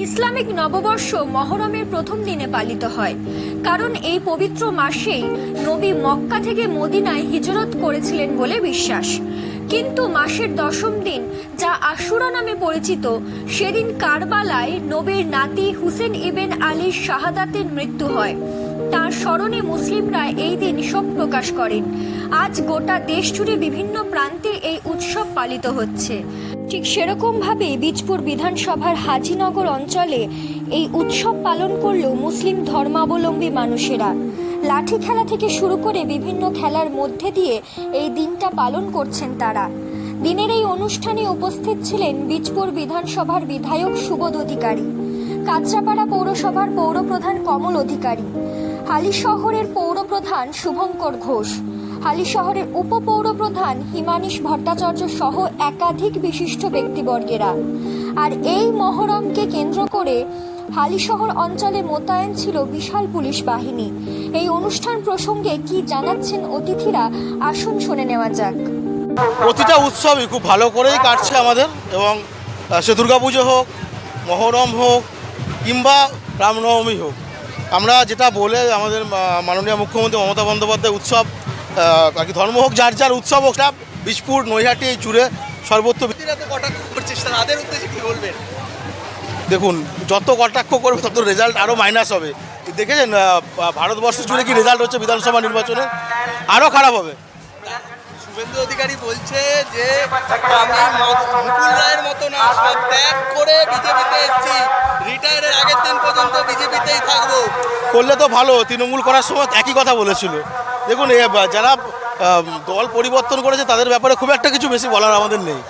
Islamic নববর্ষ মহরমের প্রথম দিনে পালিত হয়। কারণ এই পবিত্র মাসেই নবী মক্কা থেকে মদিনায় হিজরত করেছিলেন বলে বিশ্বাস। কিন্তু মাসের দশম দিন, যা আশুরা নামে পরিচিত, সেদিন কারবালায় নবীর নাতি হুসেন ইবেন আলীর শাহাদাতের মৃত্যু হয়। তার স্মরণে মুসলিমরা এই দিন শোক প্রকাশ করেন। আজ গোটা দেশ জুড়ে বিভিন্ন প্রান্তে এই উৎসব পালিত হচ্ছে। ঠিক সেরকম ভাবে বীজপুর বিধানসভার হাজিনগর অঞ্চলে এই উৎসব পালন করল মুসলিম ধর্মাবলম্বী মানুষেরা। লাঠি খেলা থেকে শুরু করে বিভিন্ন খেলার মধ্যে দিয়ে এই দিনটা পালন করছেন তারা। দিনের এই অনুষ্ঠানে উপস্থিত ছিলেন বীজপুর বিধানসভার বিধায়ক সুবোধ অধিকারী, কাঁচরাপাড়া পৌরসভার পৌরপ্রধান কমল অধিকারী হালি শহরের পৌরপ্রধান শুভঙ্কর ঘোষ হালি শহরের উপপৌরপ্রধান হিমানিশ ভট্টাচার্য সহ একাধিক বিশিষ্ট ব্যক্তিবর্গেরা। আর এই মহরমকে কেন্দ্র করে হালিশহর অঞ্চলে মোতায়েন ছিল বিশাল পুলিশ বাহিনী। এই অনুষ্ঠান প্রসঙ্গে কি জানাচ্ছেন অতিথিরা, আসুন শুনে নেওয়া যাক। প্রতিটা উৎসবই খুব ভালো করেই কাটছে আমাদের এবং সে দুর্গাপুজো হোক, মহরম হোক, কিংবা রামনবমী হোক। আমরা যেটা বলে আমাদের মাননীয় মুখ্যমন্ত্রী মমতা বন্দ্যোপাধ্যায় উৎসব আর কি ধর্ম হোক যার যার উৎসব হোক সেটা বীজপুর নৈহাটি জুড়ে সর্বত্র এরা কটাক্ষ করছিস তাদের উদ্দেশ্যে কি বলবেন? দেখুন যত কটাক্ষ করবে তত রেজাল্ট আরও মাইনাস হবে। দেখেছেন ভারতবর্ষ জুড়ে কি রেজাল্ট হচ্ছে বিধানসভা নির্বাচনে? আরও খারাপ হবে। শুভেন্দু অধিকারী বলছে যে আমি মুকুল রায়ের মতো না সব ত্যাগ করে বিজেপিতে এসেছি। রিটায়ারের আগের দিন পর্যন্ত বিজেপিতেই থাকব। করলে তো ভালো তৃণমূল করার সময় একই কথা বলেছিল। দেখুন যারা দল পরিবর্তন করেছে তাদের ব্যাপারে খুব একটা কিছু বেশি বলার আমাদের নেই।